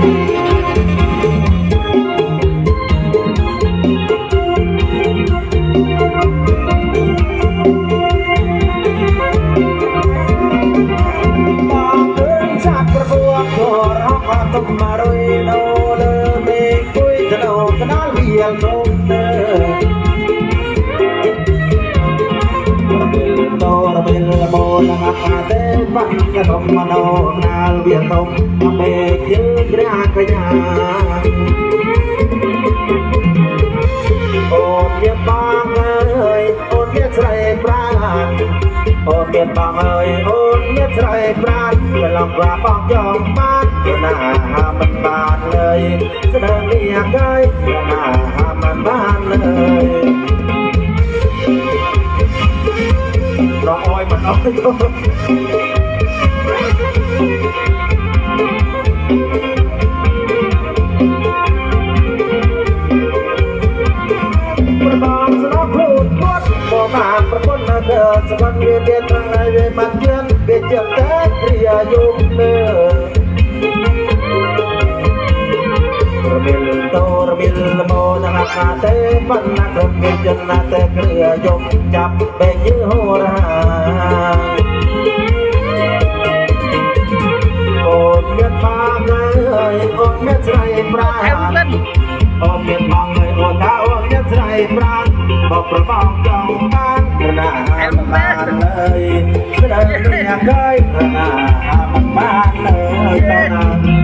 បង បាក់កុំមនោកណ្ដាលវាលទុំមេឃយើងក្រាកញ្ញាអូនជាបងអើយអូនជាស្រីប្រាណអូនមានបងអើយអូនមានស្រីប្រាណប្រឡំក្រាបងយកបានណាមិនបានលើយស្ដើងនេះកាយណាមិនបានលើយរកអើយមិនអើយប្របងស្នោខ្លួនគាត់មក បានប្រពន្ធនៅទៅសវណ្ណវាមានត្រង់ហើយវាបានជឿនវាជឿតែព្រាយំលើរមិលតោរមិលមោនហាកាទេបណ្ណាក្រមិចណាទេគ្រាយំចាប់បែកយឺហូរាអូ នមានបងអើយអូនមានស្រីប្រា em lên អូនមានបងអើយអូនថាអូនមានស្រីប្រាណបបប្របងចង់បានណាបានលើយស្ដីនេះកើយណាបានលើយតើណា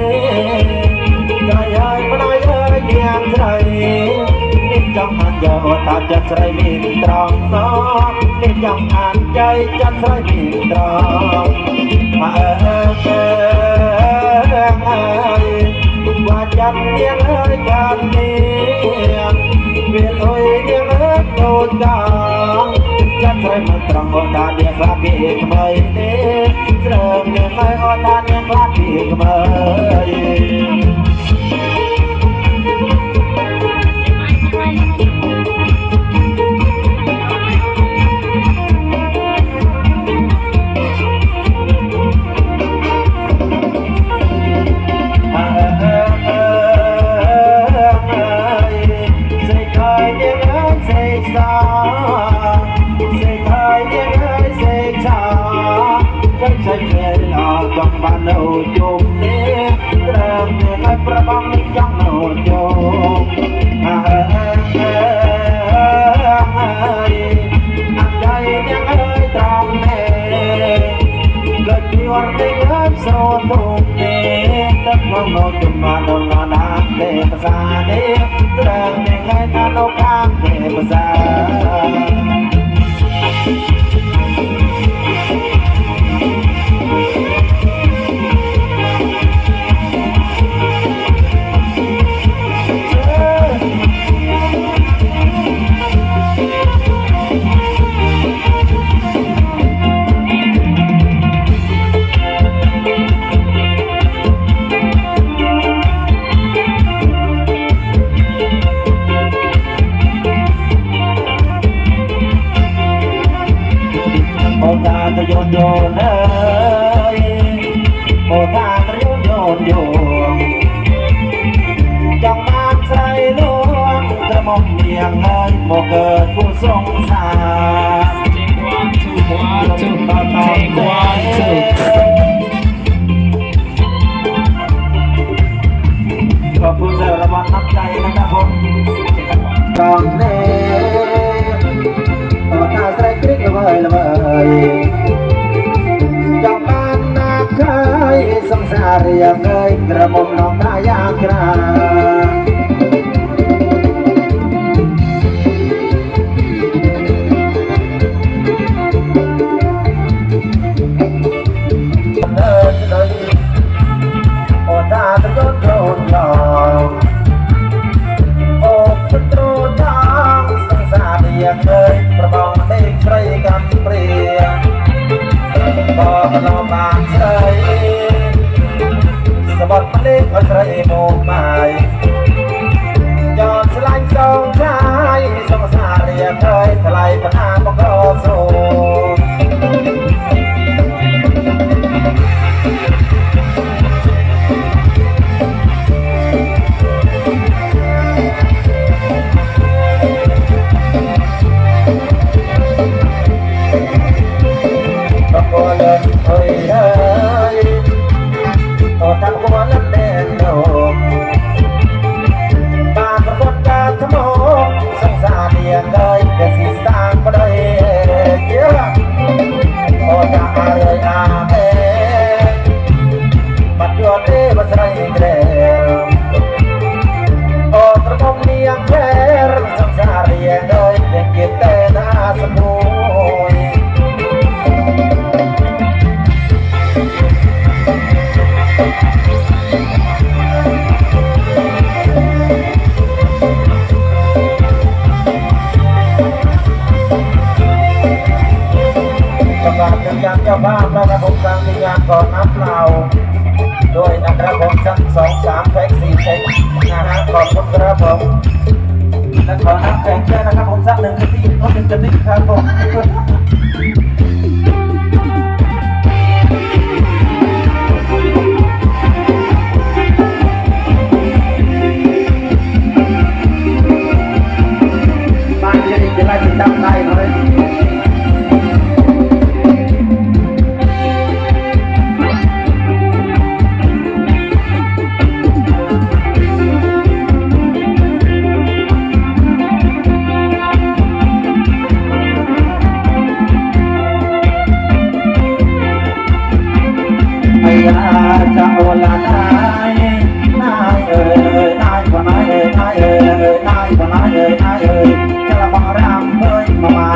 ក្រៃហើយបដៃអើយញាំស្រីនេះចង់បានយកតាចិត្តស្រីមានត្រង់ណោះនេះចង់អានចៃចិត្តស្រីមានត្រង់មកអើយបាច់ចាំមានហើយបាននេះវាអុយមានដូចកាចិត្តស្រីមកត្រង់តាវាស្លាប់គេថ្មីទេ เกลือไม่อ่อนตานยังพลาดที่เมื่อย យន់ពេកហើយស្រោទ្រូងទេទឹកមកមកជំនាន់ដល់ណាណាទេភាសានេះត្រង់នេះហើយថាលោកខាងទេភាសា โอทางโยนโยนโยนจงมาใส่ลวงกระหม่อมเมียงเอ้ยโมเกิดผู้ทรงสาร Take one, two, one, two. Take one, two. ขอบคุณสำหรับวัลน้ำใจนะครับผมกองเน่ สงสารยังเคยกระหม่อมน้องนายามกรา และขอน้ำแข็งด้วนะครับผมสักหนึ่งกระติกก็เป็นกะติกครับผม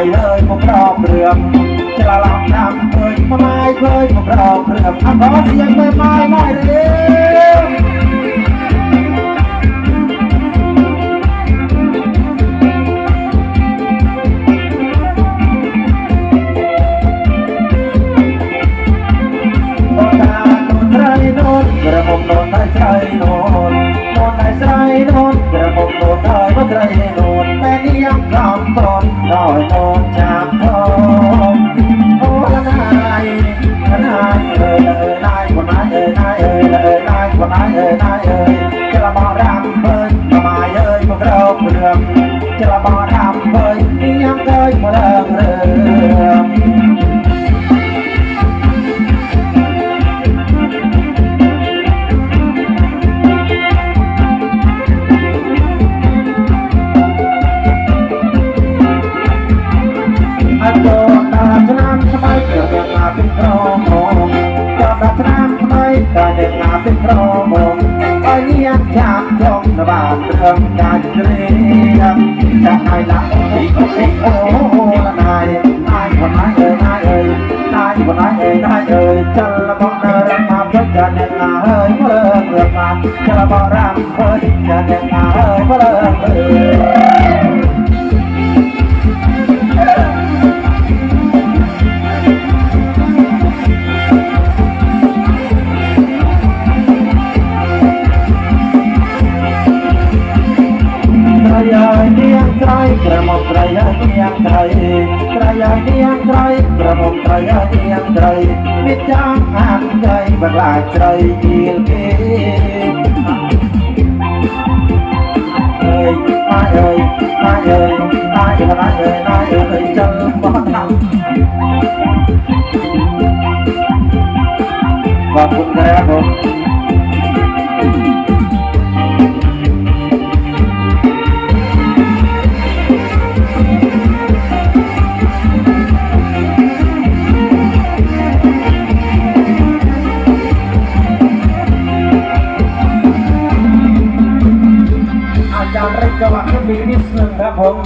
ไปเอ้ยผมรอบเรือจะละลำน้ำเคยมาไม่เคยผมรอบเรือทำขอเสียงไม่ไม้หน่อยเร็วมนอนไทนอนนอนนไทยโนนกระผมนอนใทยว่ไทยโนน นน้อยโนนจากทองโอ้ละนายละนายเอยเอยนายคนนายเอ้ยนายเอ้ยเอ้ยนายคนนายเอ้ยนายเอ้ยจะละมารำ ទឹកក្រមកឲ្យញាតចាប់យកស្វាត្រឹមកាយជ្រៀងចាប់ហើយឡាពីកុកអូលណាយអាយបណ្ណាយអើយណាយអើយណាយបណ្ណាយអើយណាយអើយចលបកនៅរំថាយកចាអ្នកណាហើយមើលមើលមកចលបករាំឃើញចាអ្នកណាហើយមើលមើល ត្រីហើយនាងត្រីវាចាំអានត្រីបន្លាយត្រីជាលគេអើយម៉ាយអើយម៉ាយអើយម៉ាយបន្លាយអើយម៉ាយអើយចាំបោះថាបាទគុំដែរបង บินนิดนึงครับผม